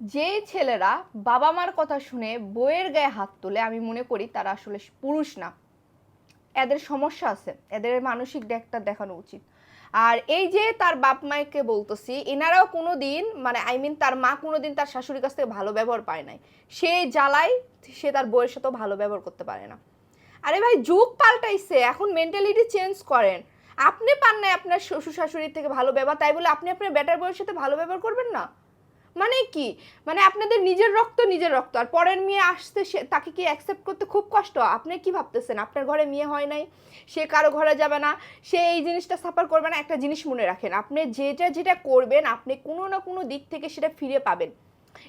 যে ছেলেরা বাবা মার কথা শুনে বইয়ের গায়ে হাত তোলে, আমি মনে করি তারা আসলে পুরুষ না। এদের সমস্যা আছে, এদের মানসিক ডাক্তার দেখানো উচিত। আর এই যে তার বাপ মাকে বলতেছি, এনারাও কোনো দিন মানে আই মিন তার মা কোনো দিন তার শাশুড়ির কাছ থেকে ভালো ব্যবহার পায় নাই। সে জ্বালায়, সে তার বইয়ের সাথেও ভালো ব্যবহার করতে পারে না। আরে ভাই, যুগ পাল্টাইছে, এখন মেন্টালিটি চেঞ্জ করেন। আপনি পান নাই আপনার শ্বশুর শাশুড়ির থেকে ভালো ব্যবহার, তাই বলে আপনি আপনার বেটার বইয়ের সাথে ভালো ব্যবহার করবেন না? মানে কি? মানে আপনাদের নিজের রক্ত নিজের রক্ত, আর পরের মেয়ে আসতে সে, তাকে কি অ্যাকসেপ্ট করতে খুব কষ্ট? আপনি কি ভাবতেছেন? আপনার ঘরে মেয়ে হয় নাই, সে কারও ঘরে যাবে না, সে এই জিনিসটা সাফার করবে না, একটা জিনিস মনে রাখেন, আপনি যেটা যেটা করবেন, আপনি কোনো না কোনো দিক থেকে সেটা ফিরে পাবেন।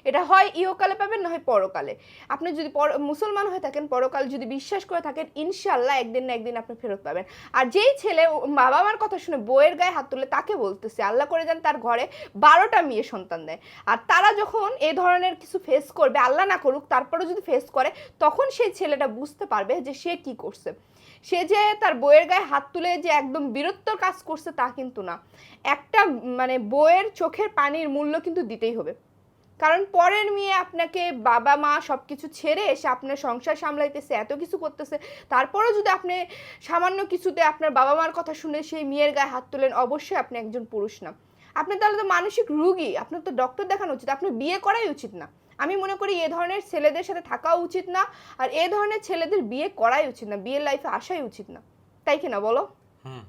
এটা হয় ইহকালে পাবেন, না হয় পরকালে। আপনি যদি পর, মুসলমান হয়ে থাকেন, পরকাল যদি বিশ্বাস করে থাকেন ইনশাল্লাহ একদিন না একদিন আপনি ফেরত পাবেন। আর যেই ছেলে বাবা মার কথা শুনে বইয়ের গায়ে হাত তুলে তাকে বলতেছে, আল্লাহ করে যান তার ঘরে বারোটা মেয়ে সন্তান দেয়। আর তারা যখন এ ধরনের কিছু ফেস করবে, আল্লাহ না করুক তারপরে যদি ফেস করে, তখন সেই ছেলেটা বুঝতে পারবে যে সে কি করছে। সে যে তার বইয়ের গায়ে হাত তুলে যে একদম বীরত্বর কাজ করছে তা কিন্তু না। একটা মানে বইয়ের চোখের পানির মূল্য কিন্তু দিতেই হবে। কারণ পরের মেয়ে আপনাকে বাবা মা সব কিছু ছেড়ে এসে আপনার সংসার সামলাইতেছে এত কিছু করতেছে। তারপরেও যদি আপনি সামান্য কিছুতে আপনার বাবা মার কথা শুনে সেই মেয়ের গায়ে হাত তোলেন অবশ্যই আপনি একজন পুরুষ না। আপনি তাহলে তো মানসিক রুগী আপনার তো ডক্টর দেখানো উচিত আপনার বিয়ে করাই উচিত না। আমি মনে করি এ ধরনের ছেলেদের সাথে থাকা উচিত না আর এ ধরনের ছেলেদের বিয়ে করাই উচিত না বিয়ের লাইফে আসাই উচিত না। তাই কিনা বলো? হুম।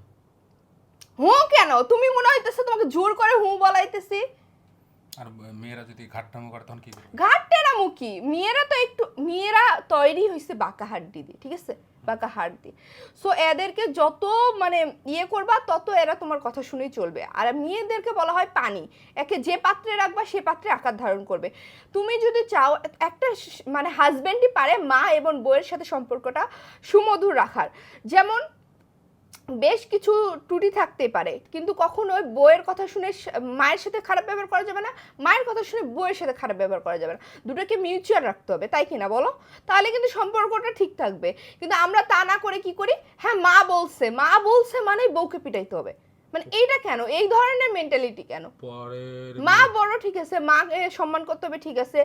হু কেন? তুমি মনে হইতেছে তোমাকে জোর করে হু বলাইতেছি? আর মেয়েরা যদি ঘাটটামো করে তখন কি করবে? ঘাটটেরা মুখী মেয়েরা তো একটু মেয়েরা তৈরি হয়েছে বাঁকা হাড্ডি দিয়ে ঠিক আছে? বাঁকা হাড় দিয়ে সো এদেরকে যত মানে ইয়ে করবা তত এরা তোমার কথা শুনেই চলবে। আর মেয়েদেরকে বলা হয় পানি। একে যে পাত্রে রাখবা সে পাত্রে আকার ধারণ করবে। তুমি যদি চাও একটা মানে হাজব্যান্ডই পারে মা এবং বউয়ের সাথে সম্পর্কটা সুমধুর রাখার। যেমন বেশ কিছু ত্রুটি থাকতে পারে। কিন্তু কখনোই বইয়ের কথা শুনে মায়ের সাথে খারাপ ব্যবহার করা যাবে না মায়ের কথা শুনে বইয়ের সাথে খারাপ ব্যবহার করা যাবে না। দুটোকে মিউচুয়াল রাখতে হবে তাই কিনা বলো? তাহলে কিন্তু সম্পর্কটা ঠিক থাকবে। কিন্তু আমরা তা না করে কি করি? হ্যাঁ মা বলছে মা বলছে মানে বউকে পিটাইতে হবে। মানে এইটা কেন? এই ধরনের মেন্টালিটি কেন? মা বড় ঠিক আছে মাকে সম্মান করতে হবে ঠিক আছে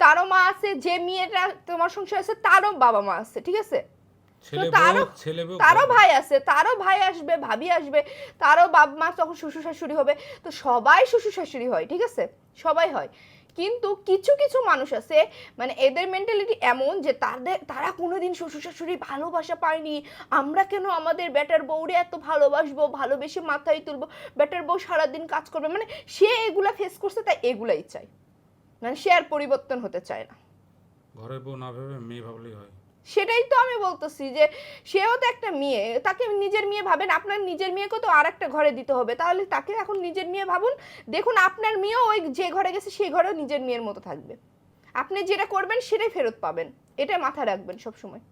তারও মা আছে যে মেয়েটা তোমার সংসার আছে তারও বাবা মা আছে ঠিক আছে? তারও তারও ভাই আছে তারও ভাই আসবে ভাবি আসবে তারও বাপ মা তখন শ্বশুর শাশুড়ি হবে। তো সবাই শ্বশুর শাশুড়ি হয় ঠিক আছে? সবাই হয়। কিন্তু কিছু কিছু মানুষ আছে মানে এদের মেন্টালিটি এমন যে তাদের তারা কোনোদিন শ্বশুর শাশুড়ি ভালোবাসা পায়নি। আমরা কেন আমাদের বেটার বউরে এত ভালোবাসবো ভালোবেসে মাথায় তুলবো বেটার বউ সারাদিন কাজ করবে? মানে সে এগুলা ফেস করছে তাই এগুলাই চাই মানে সে আর পরিবর্তন হতে চায় না। ঘরের বউ না ভেবে মেয়ে ভাবলেই হয়। সেটাই তো আমি বলতেছি যে, সেও তো একটা মেয়ে, তাকে নিজের মেয়ে ভাবেন, আপনার নিজের মেয়েকে তো আর একটা ঘরে দিতে হবে। তাহলে তাকে এখন নিজের মেয়ে ভাবুন, দেখুন আপনার মেয়েও ওই যে ঘরে গেছে সেই ঘরেও নিজের মেয়ের মতো থাকবে। আপনি যেটা করবেন, সেটাই ফেরত পাবেন। এটা মাথায় রাখবেন সবসময়।